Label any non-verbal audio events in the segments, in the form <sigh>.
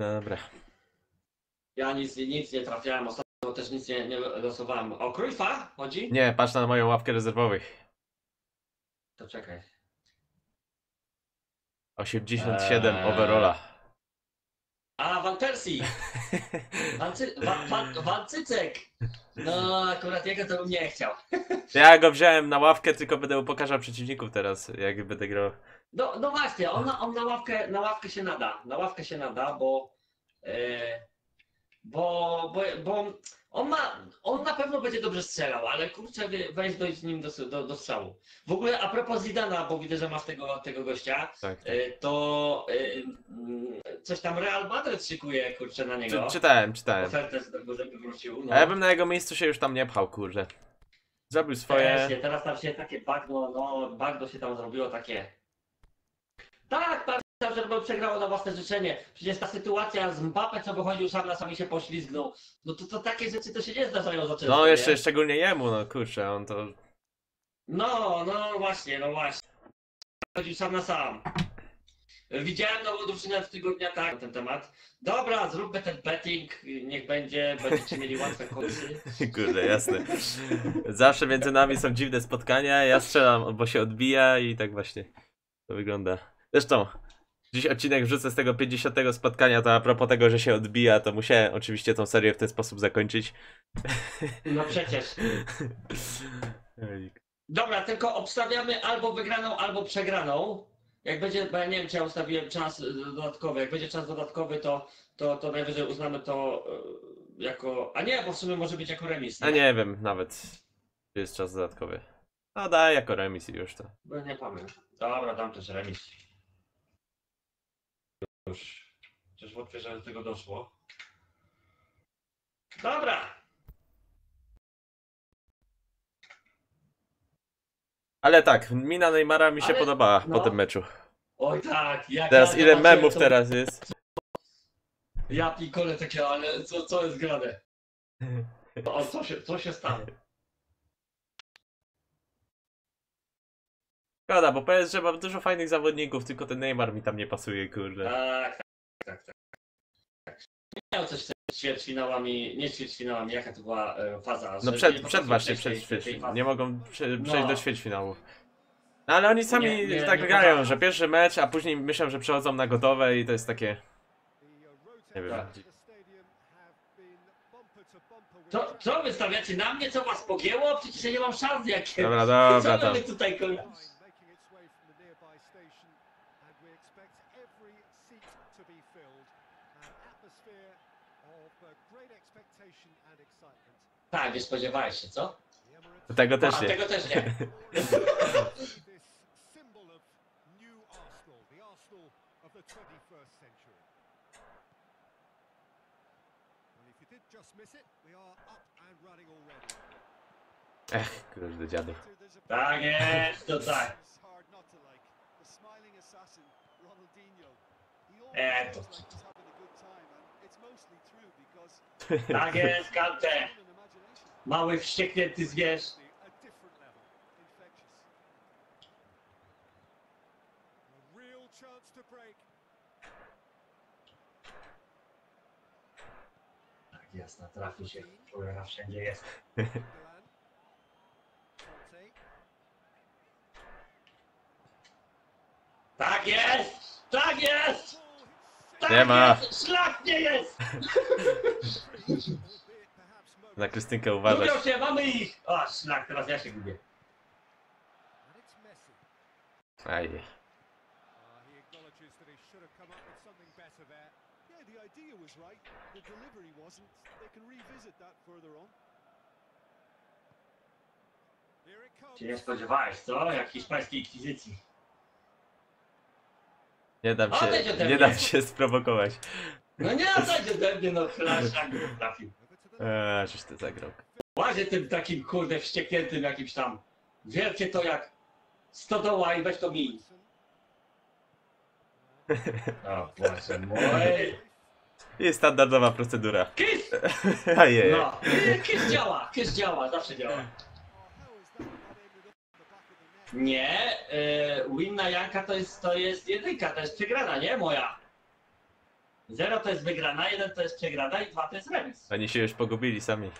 Dobra. Ja nic, nic nie trafiałem, ostatnio też nic nie, nie losowałem. O Krójfa chodzi? Nie, patrz na moją ławkę rezerwowych. To czekaj. 87 Eee. overalla. A, Van Persie! Van, <laughs> Cy Van, Van, Van Cycek! No, akurat jego to bym nie chciał. Ja go wziąłem na ławkę, tylko będę mu pokazał przeciwników teraz, jak będę grał. No, no właśnie, on, na, on na, ławkę, na ławkę się nada. Na ławkę się nada, bo. E, bo, bo, bo on ma. On na pewno będzie dobrze strzelał, ale kurczę, weź dojść z nim do, do, do strzału. W ogóle a propos Zidana, bo widzę, że masz tego, tego gościa, Tak. e, to e, mm, coś tam Real Madrid szykuje, kurczę, na niego. Czy, czytałem, czytałem. Ofertę, żeby wrócił. No. A ja bym na jego miejscu się już tam nie pchał, kurde. Zrobił swoje. się, teraz tam się takie bagno, no bagno się tam zrobiło takie. Tak, tak, żeby przegrało na własne życzenie. Przecież ta sytuacja z Mbappé, co wychodził sam na sami się poślizgnął. No to, to takie rzeczy to się nie zdarzają za często. No jeszcze nie? szczególnie jemu, no kurczę, on to. No, no właśnie, no właśnie. Chodził sam na sam. Widziałem nową drużynę w tygodnia tak na ten temat. Dobra, zróbmy ten betting, niech będzie, będziecie mieli łatwe końcy. <laughs> Kurde, jasne. Zawsze między nami są dziwne spotkania, ja strzelam, bo się odbija i tak właśnie to wygląda. Zresztą, dziś odcinek wrzucę z tego 50 spotkania, to a propos tego, że się odbija, to musiałem oczywiście tą serię w ten sposób zakończyć. <laughs> No przecież. Dobra, tylko obstawiamy albo wygraną, albo przegraną. Jak będzie, bo ja nie wiem, czy ja ustawiłem czas dodatkowy. Jak będzie czas dodatkowy, to, to, to najwyżej uznamy to y, jako. A nie, bo w sumie może być jako remis. A nie wiem nawet, czy jest czas dodatkowy. No daj jako remis i już to. Bo nie pamiętam. Dobra, dam też remis. Już. Chociaż wątpię, że do tego doszło. Dobra! Ale tak, mina Neymara mi się Ale- podobała no. po tym meczu. Oj tak, jak Teraz ja ile zobaczyłem memów to- teraz jest? Ja pikole takie, ale co, co jest grane? <laughs> O, co się, co się stało? Szkoda, bo PSG ma dużo fajnych zawodników, tylko ten Neymar mi tam nie pasuje, kurde. Tak, tak, tak, tak. Nie miał coś z ćwierćfinałami, nie ćwierćfinałami, jaka to była e, faza? No że przed, przed właśnie, przed fazy. Nie mogą prze, przejść No. do ćwierćfinału. No ale oni sami Nie, nie, tak nie grają, że pierwszy mecz, a później myślą, że przechodzą na gotowe i to jest takie... Nie wiem. Tak. Co, co wy stawiacie na mnie? Co was pogięło? Przecież ja nie mam szans jakie. Dobra, dobra, co wy tutaj. Tak, nie spodziewałeś się, co? Tego też A, nie. tego też nie. Ech, kurde dziadu. Tak jest, to tak. E, to- Tak jest, Kante. Mały wścieknięty zwierz. Tak jest, trafi się. Człowieka wszędzie jest. Tak jest! Tak jest! Tak Nie ma. Jest! Szlak nie jest! <laughs> Na Krystynkę uważać. Lubią się, mamy ich! O, szlak, teraz ja się gubię. Aj. Się nie spodziewałeś, co? Jak hiszpańskiej inkwizycji. Nie dam się, Odejdź ode nie mnie. dam się sprowokować. No nie, odejdź ode mnie, no szlak nie trafił. Eee, czyś ty zagrał. Łazie tym takim kurde wściekniętym jakimś tam. Wiercie to jak stodoła i weź to mi. <laughs> O Boże mój. I standardowa procedura. Kiss! <laughs> Ajej. No, kiss działa, kiss działa, zawsze działa. Nie, y, win na Janka to jest, to jest jedynka, to jest przegrana, nie moja. Zero to jest wygrana, jeden to jest przegrana i dwa to jest remis. Oni się już pogubili sami.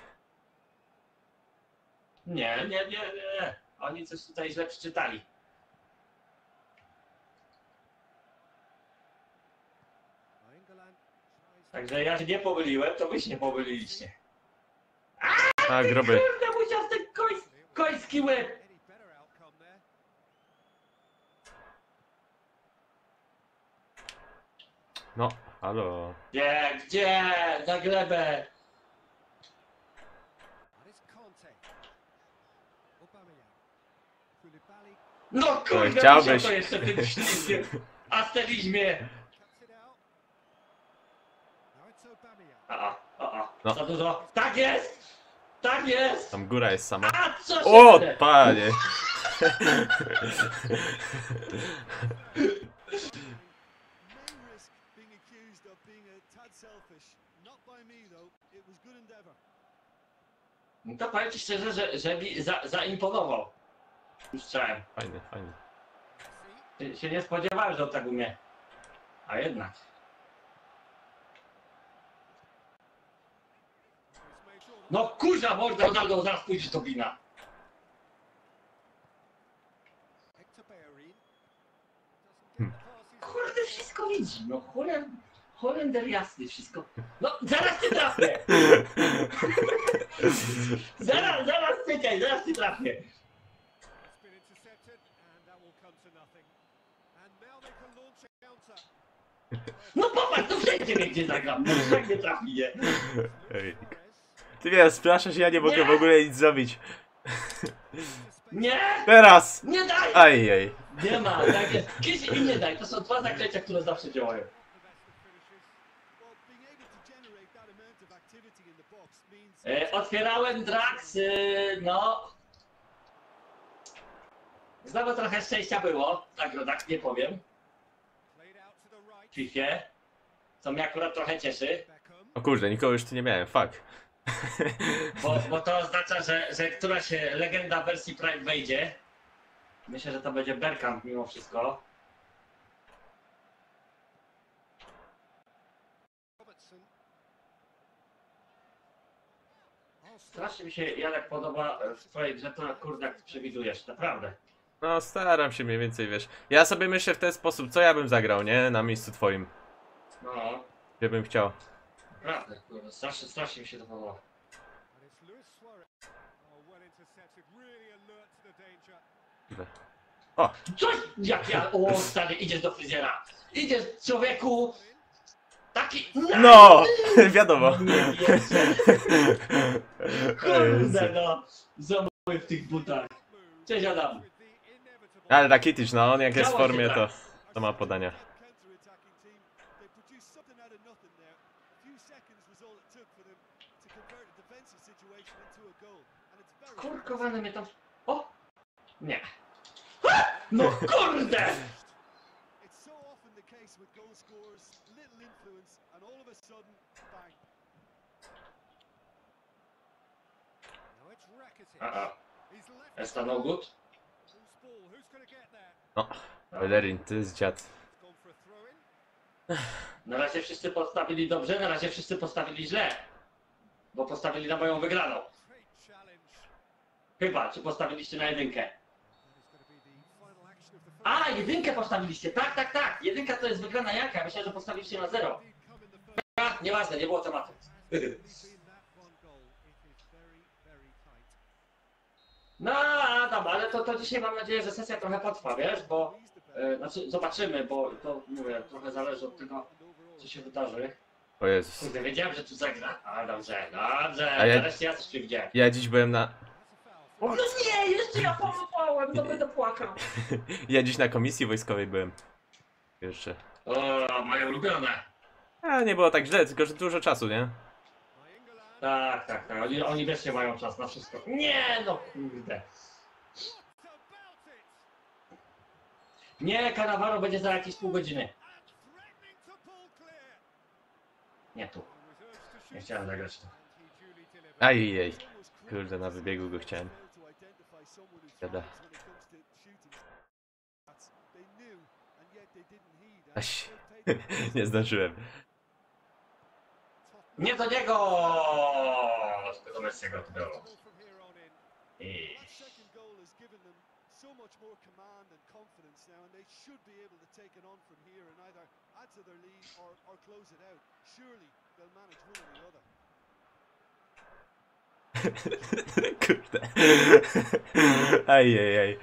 Nie, nie, nie, nie, nie. Oni coś tutaj źle przeczytali. Także ja się nie pomyliłem, to wy się nie pomyliliście. A, groby. Kurde, musiał ten koń, koński łeb. No, halo. Gdzie, gdzie? Na glebę. No kurde, chciałbyś. to jeszcze tym ślizgiem. <laughs> Asterizmie. A, a, a. No. Za dużo. Tak jest! Tak jest! Tam góra jest sama. A co się O, dzieje? panie! <laughs> No To powiem ci szczerze, że, że mi za, zaimponował. Strzałem. Fajnie, fajnie. Się- Się nie spodziewałem, że on tak umie. A jednak. No kurza morda, Ronaldo, zaraz pójdziesz do wina. Kurde, wszystko widzi. No Holend, Holender jasny, wszystko. No zaraz ty <laughs> trafię. Zaraz, zaraz czekaj, zaraz ty trafię. No popatrz, to wszędzie mnie gdzie zagram. No wszędzie trafi, nie? Ty wiesz, splaszasz, ja nie mogę Nie. w ogóle nic zrobić. Nie! <laughs> Teraz! Nie daj! Ajej. Nie ma, tak jest. Kiedyś im nie daj. To są dwa zaklęcia, które zawsze działają. Otwierałem Drax, e, no. Znowu trochę szczęścia było, tak no tak nie powiem, FIFA. Co mnie akurat trochę cieszy, O kurde, nikogo już tu nie miałem, fuck. bo, bo to oznacza, że, że któraś e, legenda wersji Prime wejdzie. Myślę, że to będzie Bergkamp mimo wszystko. Strasznie mi się Janek podoba e, w twojej grze to kurde jak przewidujesz, naprawdę. No, staram się mniej więcej, wiesz. Ja sobie myślę w ten sposób, co ja bym zagrał, nie? Na miejscu twoim. No, Gdzie bym chciał. naprawdę, kurde, strasznie, strasznie mi się to podoba. O, Coś jak ja, o stary, idziesz do fryzjera. Idziesz człowieku, taki... no! <laughs> <laughs> Wiadomo. Nie. Kurde no, w tych butach. Cześć Adam. Ale Rakitic, no on jak jest w Działo się formie, tak. to, to ma podania. Kurkowane mnie tam... O! Nie. Ha! No kurde! And all of a sudden, bang. Now it's Rakitic. He's left no good? Loose ball. Who's going to get there? No, Bellerin, to jest dziad. It's gone for a throw in. Na razie wszyscy postawili dobrze, na razie wszyscy postawili źle. Bo postawili na moją wygraną. Great challenge. Chyba, czy postawiliście na jedynkę? That is going to be the final action of the first A, jedynkę postawiliście, tak, tak, tak. Jedynka to jest wygrana jaka? Myślałem, że postawiliście na zero. lead come in the first. A, nieważne, nie było tematu. No, Adam, ale to, to dzisiaj mam nadzieję, że sesja trochę potrwa, wiesz, bo... E, znaczy, zobaczymy, bo to, mówię, trochę zależy od tego, co się wydarzy. O Jezus. Kurde, wiedziałem, że tu zagra. A, dobrze, dobrze, A ja- nareszcie ja coś przewidziałem. Ja dziś byłem na... No nie, jeszcze ja pomapałem, no będę płakał. <laughs> Ja dziś na komisji wojskowej byłem. Jeszcze. O, moje ulubione. A, nie było tak źle, tylko że dużo czasu, nie? Tak, tak, tak, oni, oni wreszcie mają czas na wszystko. Nie, no kurde. Nie, Cannavaro będzie za jakieś pół godziny. Nie tu, nie chciałem zagrać tu. Ajej. Kurde, na wybiegu go chciałem. Jada. Aś. <laughs> Nie zdążyłem. Nie do niego! Tylko do Messiego to było. I... So much more command and confidence now, and they should be able to take it on from here and either add to their lead or, or close it out. Surely they'll manage one or the other. Kurde. Ajajaj.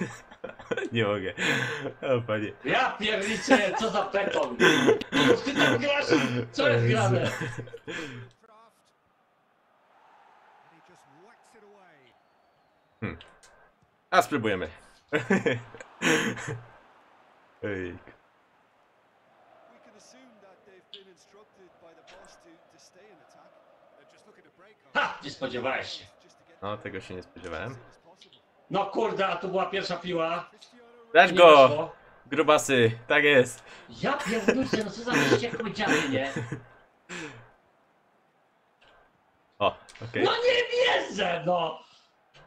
<laughs> Nie mogę. O panie. Ja pierniczę, co za beton! Ty tam grasz? Co jest grane? Away. A spróbujemy. <laughs> Ej. Ha! Nie spodziewałeś się. No, tego się nie spodziewałem. No kurde, a tu była pierwsza piła. Nie go! wyszło. Grubasy, tak jest. Ja pierdolę, no co za wściekłe dziady, nie? O, okej. No nie wierzę, no!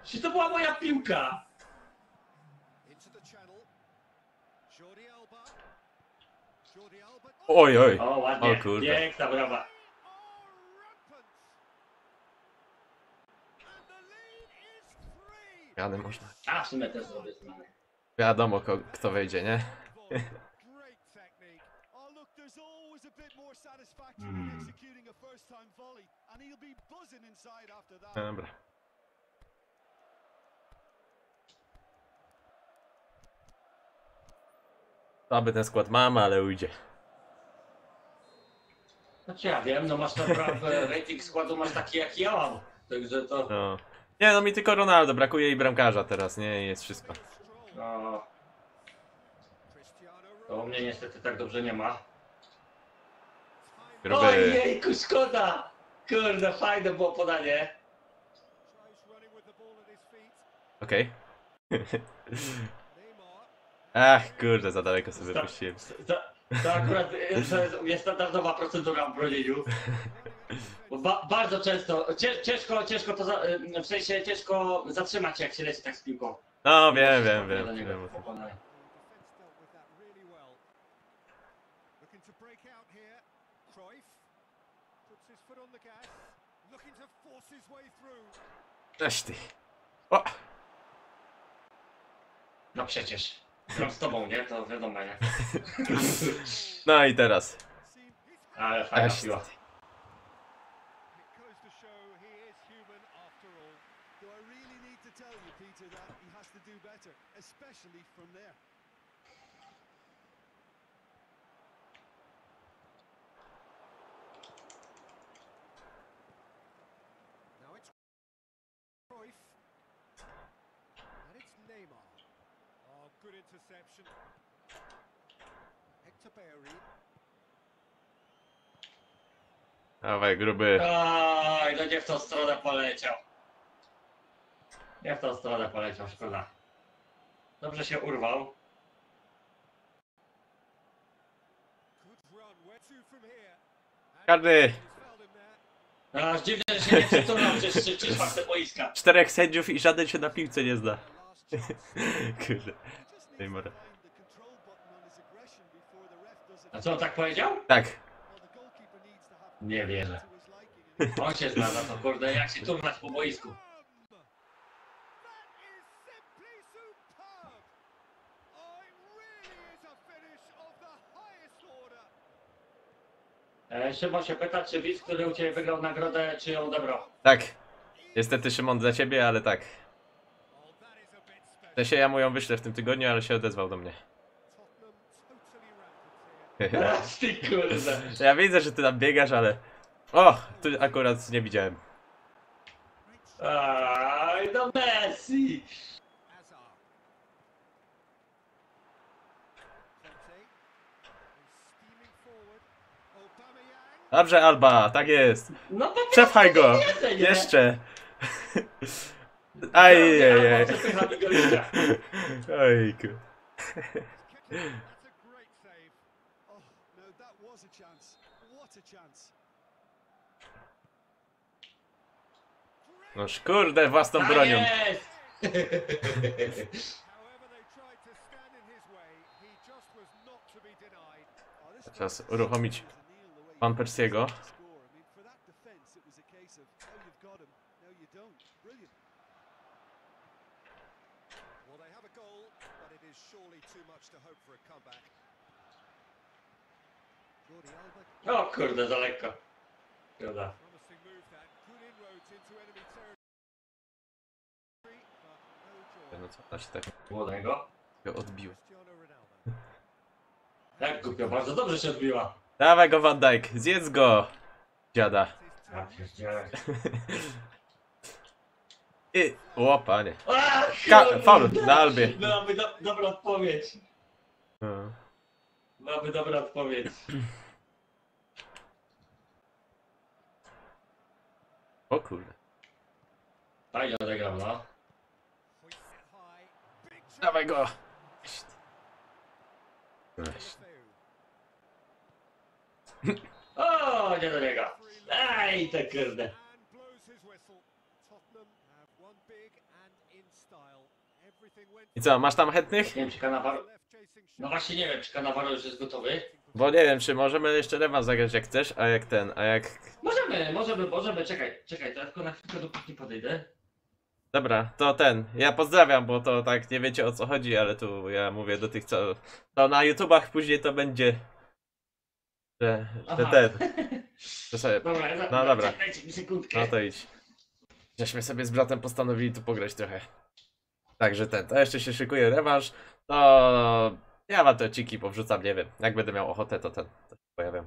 Czy to była moja piłka? into the channel. Jordi Alba. Jordi Alba. Oj, oj. O, ładnie. O kurde. Piękna brawa. Oh, rampant. And the lead is Jadę można. A, w sumie też zrobię zmianę. Wiadomo, ko- kto wejdzie, nie? Hmm. Dobra. Aby ten skład mam, ale ujdzie. Znaczy ja wiem, no masz naprawdę <laughs> rating składu masz taki jaki ja mam. Także to. No. Nie no, mi tylko Ronaldo, brakuje i bramkarza teraz, nie? Jest wszystko. No, to u mnie niestety tak dobrze nie ma. Gruby. Ojejku, szkoda! Kurde, fajne było podanie. Okej. <laughs> Ach, kurde, za daleko sobie To, puściłem. to, to akurat y, to jest niestandardowa procedura w bronieniu. <laughs> Ba, bardzo często, ciężko, ciężko to, za, w sensie ciężko zatrzymać się jak się leci tak z piłką. No, wiem, wiem, wiem. wiem. Cześć ty. O! No przecież. Gram z tobą, nie? To wiadomo, nie? <laughs> No i teraz. Ale fajna Cześć. piła. It goes to show he is human after all. No, Do I really need to tell you, Peter, that he has to do better, especially from there? Now it's Cruyff. And it's Neymar. Oh, good interception. Hector Bellerin. Dawaj, gruby. Oj, no nie w tą stronę poleciał. Nie w tą stronę poleciał, szkoda. Dobrze się urwał. Karny. No, aż dziwne, że się nie przeturnął przez trzy, czwarte boiska. Czterech sędziów i żaden się na piłce nie zna. <laughs> Kurde. Neymar. A co on tak powiedział? Tak. Nie wierzę. On się zna na to, kurde, jak się turnać po boisku. Bam! That is simply superb. Oh, it really is a finish of the highest order. E, Szymon się pyta, czy widz, który u Ciebie wygrał nagrodę, czy ją odebrał? Tak. Niestety Szymon dla ciebie, ale tak. W sensie ja mu ją wyślę w tym tygodniu, ale się odezwał do mnie. Ty kurde. <laughs> Ja widzę, że ty tam biegasz, ale... O! Tu akurat nie widziałem. Aj, no Messi! Dobrze, Alba, tak jest. No prostu Przepchaj go! nie? Jeszcze! Gościa. Ojku. Noż kurde, własną Tak bronią. to Czas uruchomić Van Persiego. O kurde, za lekko. Szkoda. no co, ona się tak Młodego. odbiła. Tak, głupio, bardzo dobrze się odbiła. Dawaj go Van Dijk, zjedz go! Dziada. Ja pierdzielę. I... O, panie. Ka- faul na Albie. Byłaby do, dobra odpowiedź. No. Byłaby dobra odpowiedź. O kurde. Fajnie odegrał, no. Dawaj go! Weź. O, nie do niego. Ej, te kurde. I co, masz tam chętnych? Nie wiem, czy Kanawaro... No właśnie nie wiem, czy Kanawaro już jest gotowy. Bo nie wiem, czy możemy jeszcze rewanż zagrać jak chcesz, a jak ten, a jak... Możemy, możemy, możemy, czekaj, czekaj, to ja tylko na chwilkę do kuchni podejdę. Dobra, to ten. Ja pozdrawiam, bo to tak nie wiecie o co chodzi, ale tu ja mówię do tych co. To na YouTubach później to będzie. Że, że Aha. ten. Że sobie. <laughs> Dobra, za... No dobra. Mi sekundkę. No to idź. Żeśmy sobie z bratem postanowili tu pograć trochę. Także ten, to jeszcze się szykuje rewanż. To ja wam te ciki powrzucam, nie wiem. Jak będę miał ochotę, to ten. To się pojawiam.